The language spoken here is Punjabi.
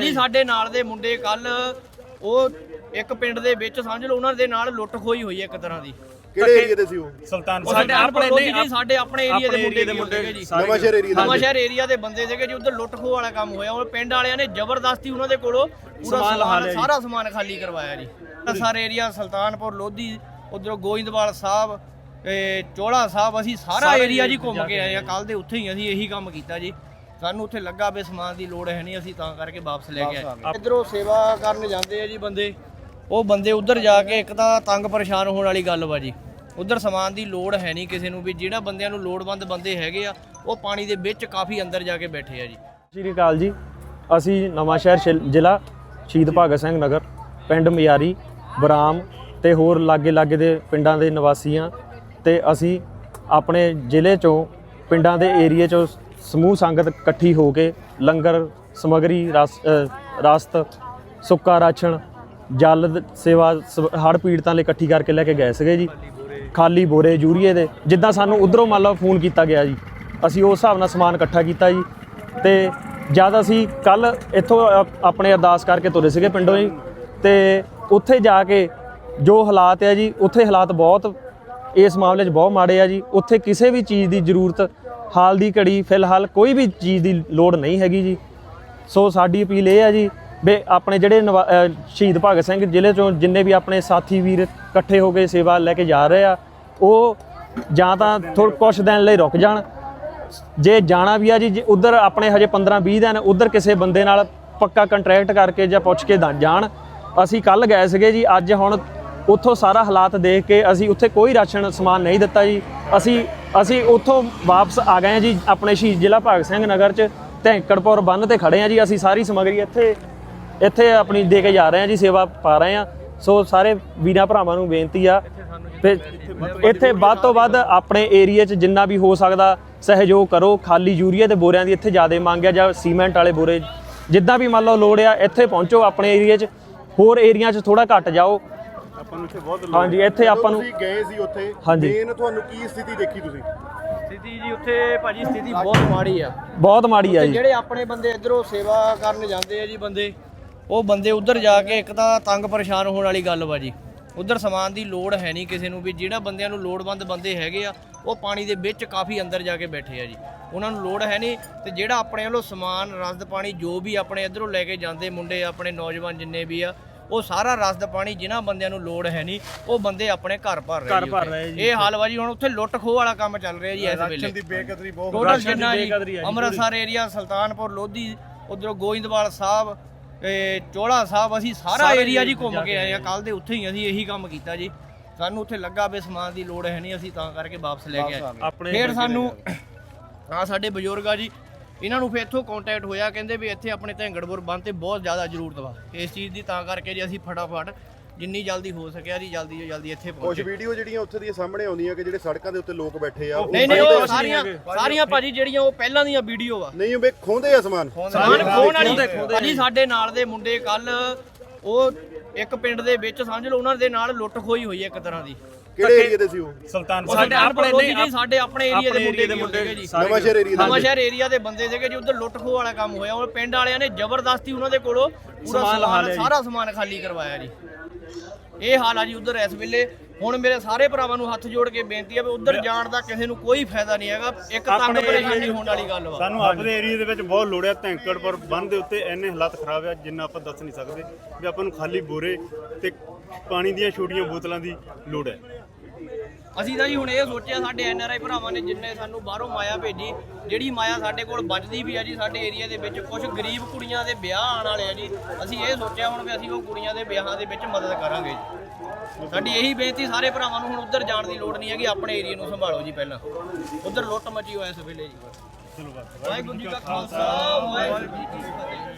ਜੀ ਸਾਡੇ ਨਾਲ ਦੇ ਮੁੰਡੇ ਕੱਲ ਉਹ ਇੱਕ ਪਿੰਡ ਦੇ ਵਿੱਚ ਸਮਝ ਲਓ ਉਹਨਾਂ ਦੇ ਨਾਲ ਲੁੱਟ ਖੋਈ ਹੋਈ ਹੈ ਇੱਕ ਤਰ੍ਹਾਂ ਦੀ। ਕਿਹੜੇ ਏਰੀਆ ਦੇ ਸੀ ਉਹ? ਉਹ ਸਾਡੇ ਆਪਣੇ ਜੀ ਸਾਡੇ ਆਪਣੇ ਏਰੀਆ ਦੇ ਮੁੰਡੇ ਦੇ ਮੁੰਡੇ ਜੀ। ਨਵਾਂ ਸ਼ਹਿਰ ਏਰੀਆ ਨਵਾਂ ਸ਼ਹਿਰ ਏਰੀਆ ਦੇ ਬੰਦੇ ਸੀਗੇ ਜੀ ਉਧਰ ਲੁੱਟ ਖੋਹ ਵਾਲਾ ਕੰਮ ਹੋਇਆ। ਉਹ ਪਿੰਡ ਵਾਲਿਆਂ ਨੇ ਜ਼ਬਰਦਸਤੀ ਉਹਨਾਂ ਦੇ ਕੋਲੋਂ ਪੂਰਾ ਸਮਾਨ ਸਾਰਾ ਸਮਾਨ ਖਾਲੀ ਕਰਵਾਇਆ ਜੀ। ਸਾਰੇ ਏਰੀਆ ਸੁਲਤਾਨਪੁਰ ਲੋਧੀ ਉਧਰੋਂ ਗੋਇੰਦਵਾਲ ਸਾਹਿਬ ਤੇ ਚੋਲਾ ਸਾਹਿਬ ਅਸੀਂ ਸਾਰਾ ਏਰੀਆ ਜੀ ਘੁੰਮ ਕੇ ਆਏ ਆ। ਕੱਲ ਦੇ ਉੱਥੇ ਹੀ ਅਸੀਂ ਇਹੀ ਕੰਮ ਕੀਤਾ ਜੀ। ਸਾਨੂੰ ਉੱਥੇ ਲੱਗਾ ਵੀ ਸਮਾਨ ਦੀ ਲੋੜ ਹੈ ਨਹੀਂ ਅਸੀਂ ਤਾਂ ਕਰਕੇ ਵਾਪਸ ਲੈ ਕੇ ਆਏ। ਇਧਰੋਂ ਸੇਵਾ ਕਰਨ ਜਾਂਦੇ ਆ ਜੀ ਬੰਦੇ। ਉਹ ਬੰਦੇ ਉਧਰ ਜਾ ਕੇ ਇੱਕ ਤਾਂ ਤੰਗ ਪਰੇਸ਼ਾਨ ਹੋਣ ਵਾਲੀ ਗੱਲ ਵਾ ਜੀ। ਉਧਰ ਸਮਾਨ ਦੀ ਲੋੜ ਹੈ ਨਹੀਂ ਕਿਸੇ ਨੂੰ ਵੀ ਜਿਹੜਾ ਬੰਦਿਆਂ ਨੂੰ ਲੋੜਵੰਦ ਬੰਦੇ ਹੈਗੇ ਆ ਉਹ ਪਾਣੀ ਦੇ ਵਿੱਚ ਕਾਫੀ ਅੰਦਰ ਜਾ ਕੇ ਬੈਠੇ ਆ ਜੀ। ਸਤਿ ਸ਼੍ਰੀ ਅਕਾਲ ਜੀ। ਅਸੀਂ ਨਵਾਂ ਸ਼ਹਿਰ ਸ਼ਿਲ- ਜ਼ਿਲ੍ਹਾ ਸ਼ਹੀਦ ਭਗਤ ਸਿੰਘ ਨਗਰ ਪਿੰਡ ਮਿਆਰੀ ਬਰਾਮ ਤੇ ਹੋਰ ਲਾਗੇ ਲਾਗੇ ਦੇ ਪਿੰਡਾਂ ਦੇ ਨਿਵਾਸੀਆਂ ਤੇ ਅਸੀਂ ਆਪਣੇ ਜ਼ਿਲ੍ਹੇ ਚੋਂ ਪਿੰਡਾਂ ਦੇ ਏਰੀਏ ਚੋਂ ਸਮੂਹ ਸੰਗਤ ਇਕੱਠੀ ਹੋ ਕੇ ਲੰਗਰ, ਸਮਗਰੀ, ਰਸ ਰਸਤ, ਸੁੱਕਾ ਰਾਸ਼ਨ, ਜਲ ਦ- ਸੇਵਾ ਹੜ੍ਹ ਪੀੜਤਾਂ ਲਈ ਇਕੱਠੀ ਕਰਕੇ ਲੈ ਕੇ ਗਏ ਸੀਗੇ ਜੀ। ਖਾਲੀ ਬੋਰੇ ਯੂਰੀਏ ਦੇ, ਜਿੱਦਾਂ ਸਾਨੂੰ ਉਧਰੋਂ ਮੰਨ ਲਓ ਫੋਨ ਕੀਤਾ ਗਿਆ ਜੀ। ਅਸੀਂ ਉਸ ਹਿਸਾਬ ਨਾਲ ਸਮਾਨ ਇਕੱਠਾ ਕੀਤਾ ਜੀ। ਤੇ ਜਦ ਅਸੀਂ ਕੱਲ ਇੱਥੋਂ ਆਪਣੇ ਅਰਦਾਸ ਕਰਕੇ ਤੁਰੇ ਸੀਗੇ ਪਿੰਡੋਂ ਜੀ। ਤੇ ਉੱਥੇ ਜਾ ਕੇ ਜੋ ਹਾਲਾਤ ਹੈ ਜੀ, ਉੱਥੇ ਹਾਲਾਤ ਬਹੁਤ, ਇਸ ਮਾਮਲੇ 'ਚ ਬਹੁਤ ਮਾੜੇ ਆ ਜੀ। ਉੱਥੇ ਕਿਸੇ ਵੀ ਚੀਜ਼ ਦੀ ਜ਼ਰੂਰਤ ਹਾਲ ਦੀ ਘੜੀ ਫਿਲਹਾਲ ਕੋਈ ਵੀ ਚੀਜ਼ ਦੀ ਲੋੜ ਨਹੀਂ ਹੈਗੀ ਜੀ। ਸੋ ਸਾਡੀ ਅਪੀਲ ਇਹ ਹੈ ਜੀ ਵੀ ਆਪਣੇ ਜਿਹੜੇ ਨਵਾ- ਸ਼ਹੀਦ ਭਗਤ ਸਿੰਘ ਜ਼ਿਲ੍ਹੇ ਚੋਂ ਜਿੰਨੇ ਵੀ ਆਪਣੇ ਸਾਥੀ ਵੀਰ ਇਕੱਠੇ ਹੋ ਕੇ ਸੇਵਾ ਲੈ ਕੇ ਜਾ ਰਹੇ ਆ, ਉਹ ਜਾਂ ਤਾਂ ਥੋੜ੍ਹ ਕੁਛ ਦਿਨ ਲਈ ਰੁਕ ਜਾਣ। ਜੇ ਜਾਣਾ ਵੀ ਆ ਜੀ, ਜੇ ਉਧਰ ਆਪਣੇ ਹਜੇ 15 20 ਦਿਨ ਉਧਰ ਕਿਸੇ ਬੰਦੇ ਨਾਲ ਪੱਕਾ ਕੰਟਰੈਕਟ ਕਰਕੇ ਜਾਂ ਪੁੱਛ ਕੇ ਜਾਣ। ਅਸੀਂ ਕੱਲ ਗਏ ਸੀਗੇ ਜੀ, ਅੱਜ ਹੁਣ ਉੱਥੋਂ ਸਾਰਾ ਹਾਲਾਤ ਦੇਖ ਕੇ ਅਸੀਂ ਉੱਥੇ ਕੋਈ ਰਾਸ਼ਨ ਸਮਾਨ ਨਹੀਂ ਦਿੱਤਾ ਜੀ। ਅਸੀਂ ਅਸੀਂ ਉੱਥੋਂ ਵਾਪਸ ਆ ਗਏ ਹਾਂ ਜੀ, ਆਪਣੇ ਸ਼ਹੀਦ ਜ਼ਿਲ੍ਹਾ ਭਗਤ ਸਿੰਘ ਨਗਰ ਚ ਧੈਂਕੜਪੁਰ ਬੰਨ ਤੇ ਖੜੇ ਹਾਂ ਜੀ, ਅਸੀਂ ਸਾਰੀ ਸਮੱਗਰੀ ਇੱਥੇ ਇੱਥੇ ਆਪਣੀ ਦੇ ਕੇ ਜਾ ਰਹੇ ਹਾਂ ਜੀ, ਸੇਵਾ ਪਾ ਰਹੇ ਹਾਂ। ਸੋ ਸਾਰੇ ਵੀਰਾਂ ਭਰਾਵਾਂ ਨੂੰ ਬੇਨਤੀ ਆ, ਤੇ ਇੱਥੇ ਵੱਧ ਤੋਂ ਵੱਧ ਆਪਣੇ ਏਰੀਆ 'ਚ ਜਿੰਨਾ ਵੀ ਹੋ ਸਕਦਾ, ਸਹਿਯੋਗ ਕਰੋ, ਖਾਲੀ ਯੂਰੀਆ ਦੇ ਬੋਰਿਆਂ ਦੀ ਇੱਥੇ ਜ਼ਿਆਦਾ ਮੰਗ ਆ, ਜਾਂ ਸੀਮੈਂਟ ਵਾਲੇ ਬੋਰੇ, ਜਿੱਦਾਂ ਵੀ ਮੰਨ ਲਓ ਲੋੜ ਆ, ਇੱਥੇ ਪਹੁੰਚੋ ਆਪਣੇ ਏਰੀਆ 'ਚ, ਹੋਰ ਏਰੀਆ 'ਚ ਥੋੜਾ ਘੱਟ ਜਾਓ ਆਪਾਂ ਨੂੰ ਇੱਥੇ ਬਹੁਤ ਹਾਂਜੀ ਇੱਥੇ ਆਪਾਂ ਨੂੰ ਤੁਸੀਂ ਗਏ ਸੀ ਉੱਥੇ ਹਾਂਜੀ। ਮੇਨ ਤੁਹਾਨੂੰ ਕੀ ਸਥਿਤੀ ਦੇਖੀ ਤੁਸੀਂ? ਸਥਿਤੀ ਜੀ ਉੱਥੇ ਭਾਜੀ ਸਥਿਤੀ ਬਹੁਤ ਮਾੜੀ ਆ। ਬਹੁਤ ਮਾੜੀ ਆ ਤੇ ਜੀ। ਜਿਹੜੇ ਆਪਣੇ ਬੰਦੇ ਇਧਰੋਂ ਸੇਵਾ ਕਰਨ ਜਾਂਦੇ ਆ ਜੀ ਬੰਦੇ ਉਹ ਬੰਦੇ ਉਧਰ ਜਾ ਕੇ ਇੱਕ ਤਾਂ ਤੰਗ ਪਰੇਸ਼ਾਨ ਹੋਣ ਵਾਲੀ ਗੱਲ ਵਾ ਜੀ। ਉਧਰ ਸਮਾਨ ਦੀ ਲੋੜ ਹੈ ਨਹੀਂ ਕਿਸੇ ਨੂੰ ਵੀ ਜਿਹੜਾ ਬੰਦਿਆਂ ਨੂੰ ਲੋੜਵੰਦ ਬੰਦੇ ਹੈਗੇ ਆ ਉਹ ਪਾਣੀ ਦੇ ਵਿੱਚ ਕਾਫੀ ਅੰਦਰ ਜਾ ਕੇ ਬੈਠੇ ਆ ਜੀ। ਉਹਨਾਂ ਨੂੰ ਲੋੜ ਹੈ ਨਹੀਂ ਤੇ ਜਿਹੜਾ ਆਪਣੇ ਵੱਲੋਂ ਸਮਾਨ ਰਸਦ ਪਾਣੀ ਜੋ ਵੀ ਆਪਣੇ ਇਧਰੋਂ ਲੈ ਕੇ ਜਾਂਦੇ ਮੁੰਡੇ ਆਪਣੇ ਨੌਜਵਾਨ ਜਿੰਨੇ ਵੀ ਆ ਉਹ ਸਾਰਾ ਰਸਦ ਪਾਣੀ ਜਿਨ੍ਹਾਂ ਬੰਦਿਆਂ ਨੂੰ ਲੋੜ ਹੈ ਨਹੀਂ ਉਹ ਬੰਦੇ ਆਪਣੇ ਘਰ ਭਰ ਰਹੇ ਘਰ ਜੀ ਭਰ ਉੱਥੇ। ਰਹੇ ਜੀ ਇਹ ਹਾਲ ਵਾ ਜੀ ਹੁਣ ਉੱਥੇ ਲੁੱਟ ਖੋਹ ਵਾਲਾ ਕੰਮ ਚੱਲ ਰਿਹਾ ਜੀ ਇਸ ਵੇਲੇ। ਦੀ ਬੇਕਦਰੀ ਬਹੁਤ ਟੋਟਲ ਰਾਸ਼ਨ ਜਿੰਨਾ ਜੀ ਅੰਮ੍ਰਿਤਸਰ ਏਰੀਆ ਸੁਲਤਾਨਪੁਰ ਲੋਧੀ ਉਧਰੋਂ ਗੋਇੰਦਵਾਲ ਸਾਹਿਬ ਤੇ ਚੋਲਾ ਸਾਹਿਬ ਅਸੀਂ ਸਾਰਾ ਏਰੀਆ ਜੀ ਘੁੰਮ ਕੇ ਆਏ ਆ ਕੱਲ ਦੇ ਉੱਥੇ ਹੀ ਅਸੀਂ ਇਹੀ ਕੰਮ ਕੀਤਾ ਜੀ। ਸਾਨੂੰ ਉੱਥੇ ਲੱਗਾ ਵੀ ਸਮਾਨ ਦੀ ਲੋੜ ਹੈ ਨਹੀਂ ਅਸੀਂ ਤਾਂ ਕਰਕੇ ਵਾਪਸ ਲੈ ਕੇ ਆਏ। ਆਪਣੇ ਫੇਰ ਸਾਨੂੰ ਆ? ਸਾਡੇ ਬਜ਼ੁਰਗ ਆ ਜੀ ਇਹਨਾਂ ਨੂੰ ਫੇਰ ਇੱਥੋਂ ਕੰਟੈਕਟ ਹੋਇਆ ਕਹਿੰਦੇ ਵੀ ਇੱਥੇ ਆਪਣੇ ਢੈਂਗੜਪੁਰ ਬੰਦ ਤੇ ਬਹੁਤ ਜ਼ਿਆਦਾ ਜ਼ਰੂਰਤ ਵਾ। ਇਸ ਚੀਜ਼ ਦੀ ਤਾਂ ਕਰਕੇ ਜੀ ਅਸੀਂ ਫਟਾਫਟ ਜਿੰਨੀ ਜਲਦੀ ਹੋ ਸਕਿਆ ਜੀ ਜਲਦੀ ਤੋਂ ਜਲਦੀ ਇੱਥੇ ਕੁਝ ਪਹੁੰਚੇ ਵੀਡੀਓ ਜਿਹੜੀਆਂ ਉੱਥੇ ਦੀਆਂ ਸਾਹਮਣੇ ਆਉਂਦੀਆਂ ਕਿ ਜਿਹੜੇ ਸੜਕਾਂ ਦੇ ਉੱਤੇ ਲੋਕ ਬੈਠੇ ਆ ਨਹੀਂ ਨਹੀਂ ਉਹ ਸਾਰੀਆਂ ਸਾਰੀਆਂ ਭਾਜੀ ਜਿਹੜੀਆਂ ਉਹ ਪਹਿਲਾਂ ਦੀਆਂ ਵੀਡੀਓ ਆ। ਨਹੀਂ ਉਹ ਵੇ ਖੋਂਦੇ ਆ ਸਮਾਨ। ਸਮਾਨ ਖੋਣ ਵਾਲੀ ਭਾਜੀ ਸਾਡੇ ਨਾਲ ਦੇ ਮੁੰਡੇ ਕੱਲ ਉਹ ਇੱਕ ਪਿੰਡ ਦੇ ਵਿੱਚ ਸਮਝ ਲਓ ਉਹਨਾਂ ਦੇ ਨਾਲ ਲੁੱਟ ਖੋਈ ਹੋਈ ਹੈ ਇੱਕ ਤਰ੍ਹਾਂ ਦੀ। ਕਿਹੜੇ ਏਰੀਆ ਦੇ ਸੀ ਉਹ? ਉਹ ਸਾਡੇ ਆਪਣੇ ਜੀ ਸਾਡੇ ਆਪਣੇ ਏਰੀਆ ਦੇ ਮੁੰਡੇ ਦੇ ਮੁੰਡੇ ਜੀ। ਨਵਾਂ ਸ਼ਹਿਰ ਏਰੀਆ ਨਵਾਂ ਦੇ ਸ਼ਹਿਰ ਏਰੀਆ ਦੇ ਬੰਦੇ ਸੀਗੇ ਜੀ ਉਧਰ ਲੁੱਟ ਖੋਹ ਵਾਲਾ ਕੰਮ ਹੋਇਆ। ਉਹ ਪਿੰਡ ਵਾਲਿਆਂ ਨੇ ਜ਼ਬਰਦਸਤੀ ਉਹਨਾਂ ਦੇ ਕੋਲੋਂ ਪੂਰਾ ਸਮਾਨ ਸਾਰਾ ਸਮਾਨ ਖਾਲੀ ਕਰਵਾਇਆ ਜੀ। ਇਹ ਹਾਲ ਆ ਜੀ ਉਧਰ ਇਸ ਵੇਲੇ। ਹੁਣ ਮੇਰੇ ਸਾਰੇ ਭਰਾਵਾਂ ਨੂੰ ਹੱਥ ਜੋੜ ਕੇ ਬੇਨਤੀ ਆ ਵੀ ਉਧਰ ਜਾਣ ਦਾ ਕਿਸੇ ਨੂੰ ਕੋਈ ਫਾਇਦਾ ਨਹੀਂ ਹੈਗਾ। ਇੱਕ ਤੰਗ ਪਰੇਸ਼ਾਨੀ ਹੋਣ ਵਾਲੀ ਗੱਲ ਵਾ। ਸਾਨੂੰ ਆਪਣੇ ਏਰੀਆ ਦੇ ਵਿੱਚ ਬਹੁਤ ਲੋੜ ਹੈ। ਧੈਂਕੜਪੁਰ ਬੰਨ ਦੇ ਉੱਤੇ ਇੰਨੇ ਹਾਲਾਤ ਖਰਾਬ ਆ ਜਿੰਨਾ ਆਪਾਂ ਦੱਸ ਨਹੀਂ ਸਕਦੇ। ਵੀ ਆਪਾਂ ਨੂੰ ਖਾਲੀ ਬੋਰੇ ਤੇ ਪਾਣੀ ਦੀਆਂ ਛੋਟੀਆਂ ਬੋਤਲਾਂ ਦੀ ਲੋੜ ਹੈ। ਅਸੀਂ ਤਾਂ ਜੀ ਹੁਣ ਇਹ ਸੋਚਿਆ ਸਾਡੇ ਐਨ ਆਰ ਆਈ ਭਰਾਵਾਂ ਨੇ ਜਿੰਨੇ ਸਾਨੂੰ ਬਾਹਰੋਂ ਮਾਇਆ ਭੇਜੀ ਜਿਹੜੀ ਮਾਇਆ ਸਾਡੇ ਕੋਲ ਬਚਦੀ ਵੀ ਆ ਜੀ ਸਾਡੇ ਏਰੀਆ ਦੇ ਵਿੱਚ ਕੁਝ ਗਰੀਬ ਕੁੜੀਆਂ ਦੇ ਵਿਆਹ ਆਉਣ ਵਾਲੇ ਆ ਜੀ ਅਸੀਂ ਇਹ ਸੋਚਿਆ ਹੁਣ ਵੀ ਅਸੀਂ ਉਹ ਕੁੜੀਆਂ ਦੇ ਵਿਆਹਾਂ ਦੇ ਵਿੱਚ ਮਦਦ ਕਰਾਂਗੇ ਜੀ। ਸਾਡੀ ਇਹੀ ਬੇਨਤੀ ਸਾਰੇ ਭਰਾਵਾਂ ਨੂੰ ਹੁਣ ਉੱਧਰ ਜਾਣ ਦੀ ਲੋੜ ਨਹੀਂ ਹੈਗੀ ਆਪਣੇ ਏਰੀਆ ਨੂੰ ਸੰਭਾਲੋ ਜੀ ਪਹਿਲਾਂ। ਉੱਧਰ ਲੁੱਟ ਮਚੀ ਹੋਇਆ ਇਸ ਵੇਲੇ ਜੀ। ਚਲੋ ਬਸ। ਵਾਹਿਗੁਰੂ ਜੀ ਕਾ ਖਾਲਸਾ ਵਾਹਿਗੁਰੂ ਜੀ ਕੀ ਫਤਿਹ।